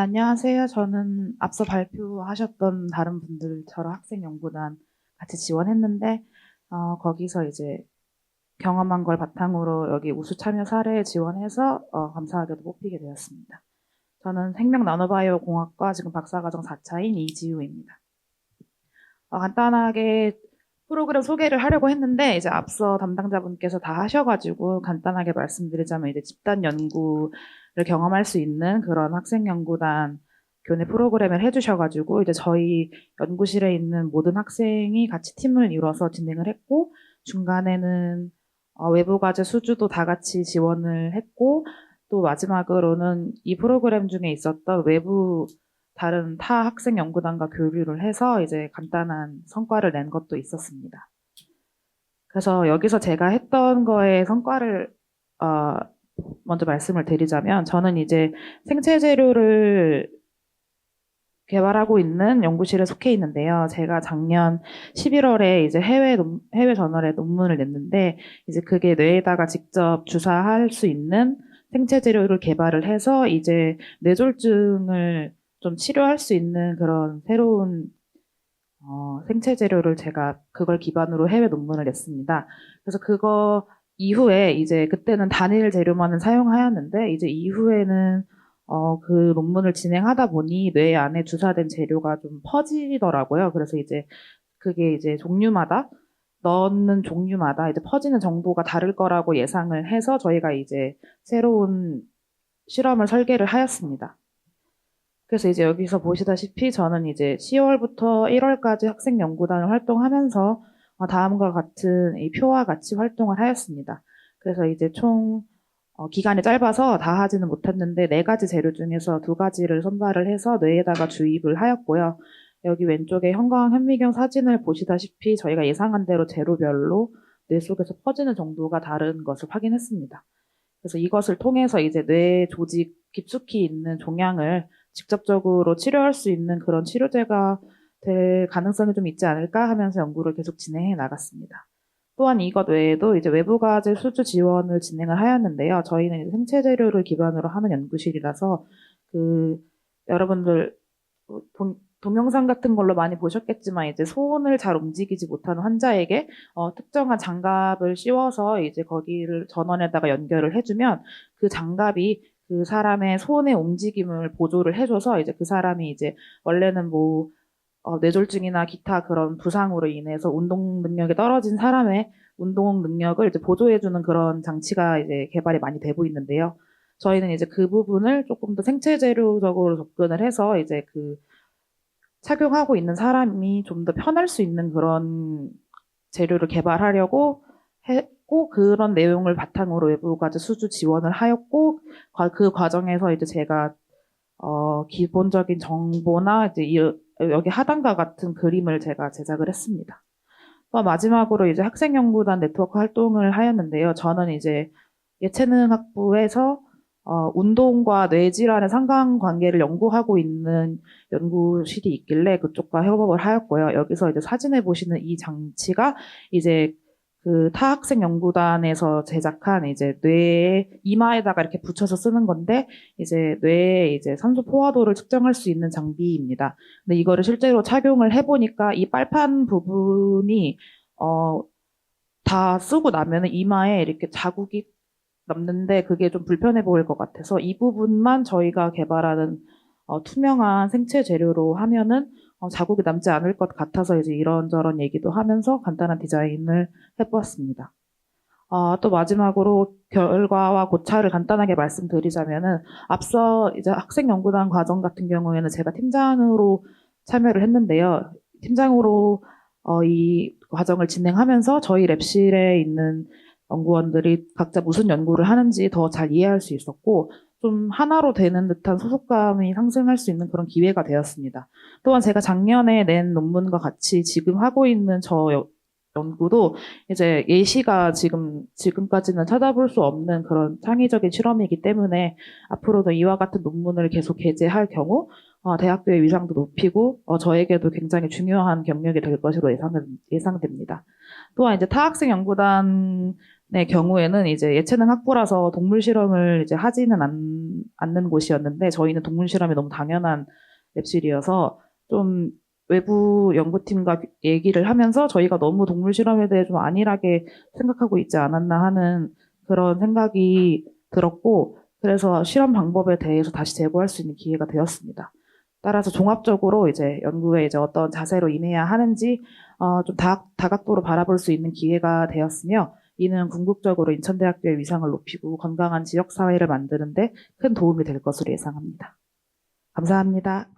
안녕하세요. 저는 앞서 발표하셨던 다른 분들처럼 학생연구단 같이 지원했는데, 어, 거기서 이제 경험한 걸 바탕으로 여기 우수 참여 사례에 지원해서 어, 감사하게도 뽑히게 되었습니다. 저는 생명 나노바이오 공학과 지금 박사과정 4차인 이지우입니다. 어, 간단하게 프로그램 소개를 하려고 했는데 이제 앞서 담당자분께서 다 하셔가지고 간단하게 말씀드리자면 이제 집단 연구를 경험할 수 있는 그런 학생 연구단 교내 프로그램을 해주셔가지고 이제 저희 연구실에 있는 모든 학생이 같이 팀을 이뤄서 진행을 했고 중간에는 어, 외부 과제 수주도 다 같이 지원을 했고 또 마지막으로는 이 프로그램 중에 있었던 외부 다른 타 학생 연구단과 교류를 해서 이제 간단한 성과를 낸 것도 있었습니다. 그래서 여기서 제가 했던 거에 성과를 어, 먼저 말씀을 드리자면 저는 이제 생체 재료를 개발하고 있는 연구실에 속해 있는데요. 제가 작년 11월에 이제 해외 논- 해외 저널에 논문을 냈는데 이제 그게 뇌에다가 직접 주사할 수 있는 생체 재료를 개발을 해서 이제 뇌졸중을 좀 치료할 수 있는 그런 새로운 어, 생체 재료를 제가 그걸 기반으로 해외 논문을 냈습니다. 그래서 그거 이후에 이제 그때는 단일 재료만은 사용하였는데 이제 이후에는 어, 그 논문을 진행하다 보니 뇌 안에 주사된 재료가 좀 퍼지더라고요. 그래서 이제 그게 이제 종류마다 넣는 종류마다 이제 퍼지는 정도가 다를 거라고 예상을 해서 저희가 이제 새로운 실험을 설계를 하였습니다. 그래서 이제 여기서 보시다시피 저는 이제 10월부터 1월까지 학생 연구단을 활동하면서 어, 다음과 같은 이 표와 같이 활동을 하였습니다. 그래서 이제 총 어, 기간이 짧아서 다 하지는 못했는데 네 가지 재료 중에서 두 가지를 선발을 해서 뇌에다가 주입을 하였고요. 여기 왼쪽에 형광 현미경 사진을 보시다시피 저희가 예상한 대로 재료별로 뇌 속에서 퍼지는 정도가 다른 것을 확인했습니다. 그래서 이것을 통해서 이제 뇌 조직 깊숙이 있는 종양을 직접적으로 치료할 수 있는 그런 치료제가 될 가능성이 좀 있지 않을까 하면서 연구를 계속 진행해 나갔습니다. 또한 이것 외에도 이제 외부 과제 수주 지원을 진행을 하였는데요. 저희는 이제 생체 재료를 기반으로 하는 연구실이라서 그 여러분들 동, 동영상 같은 걸로 많이 보셨겠지만 이제 손을 잘 움직이지 못하는 환자에게 어, 특정한 장갑을 씌워서 이제 거기를 전원에다가 연결을 해주면 그 장갑이 그 사람의 손의 움직임을 보조를 해줘서 이제 그 사람이 이제 원래는 뭐 어, 뇌졸중이나 기타 그런 부상으로 인해서 운동 능력이 떨어진 사람의 운동 능력을 이제 보조해주는 그런 장치가 이제 개발이 많이 되고 있는데요. 저희는 이제 그 부분을 조금 더 생체 재료적으로 접근을 해서 이제 그 착용하고 있는 사람이 좀 더 편할 수 있는 그런 재료를 개발하려고 했고 그런 내용을 바탕으로 외부 과제 수주 지원을 하였고 과- 그 과정에서 이제 제가 어, 기본적인 정보나 이제 이, 여기 하단과 같은 그림을 제가 제작을 했습니다. 또 마지막으로 이제 학생 연구단 네트워크 활동을 하였는데요. 저는 이제 예체능 학부에서 어, 운동과 뇌질환의 상관관계를 연구하고 있는 연구실이 있길래 그쪽과 협업을 하였고요. 여기서 이제 사진에 보시는 이 장치가 이제 그 타학생 연구단에서 제작한 이제 뇌에 이마에다가 이렇게 붙여서 쓰는 건데 이제 뇌에 이제 산소 포화도를 측정할 수 있는 장비입니다. 근데 이거를 실제로 착용을 해보니까 이 빨판 부분이 어, 다 쓰고 나면은 이마에 이렇게 자국이 남는데 그게 좀 불편해 보일 것 같아서 이 부분만 저희가 개발하는 어, 투명한 생체 재료로 하면은 어, 자국이 남지 않을 것 같아서 이제 이런저런 얘기도 하면서 간단한 디자인을 해보았습니다. 어, 또 마지막으로 결과와 고찰을 간단하게 말씀드리자면은 앞서 이제 학생 연구단 과정 같은 경우에는 제가 팀장으로 참여를 했는데요. 팀장으로 어, 이 과정을 진행하면서 저희 랩실에 있는 연구원들이 각자 무슨 연구를 하는지 더 잘 이해할 수 있었고 좀 하나로 되는 듯한 소속감이 상승할 수 있는 그런 기회가 되었습니다. 또한 제가 작년에 낸 논문과 같이 지금 하고 있는 저 여- 연구도 이제 예시가 지금 지금까지는 찾아볼 수 없는 그런 창의적인 실험이기 때문에 앞으로도 이와 같은 논문을 계속 게재할 경우 어, 대학교의 위상도 높이고 어, 저에게도 굉장히 중요한 경력이 될 것으로 예상, 예상됩니다. 또한 이제 타학생 연구단 네, 경우에는 이제 예체능 학부라서 동물 실험을 이제 하지는 않, 않는 곳이었는데 저희는 동물 실험이 너무 당연한 랩실이어서 좀 외부 연구팀과 얘기를 하면서 저희가 너무 동물 실험에 대해 좀 안일하게 생각하고 있지 않았나 하는 그런 생각이 들었고 그래서 실험 방법에 대해서 다시 제고할 수 있는 기회가 되었습니다. 따라서 종합적으로 이제 연구에 이제 어떤 자세로 임해야 하는지 어, 좀 다, 다각도로 바라볼 수 있는 기회가 되었으며 이는 궁극적으로 인천대학교의 위상을 높이고 건강한 지역사회를 만드는데 큰 도움이 될 것으로 예상합니다. 감사합니다.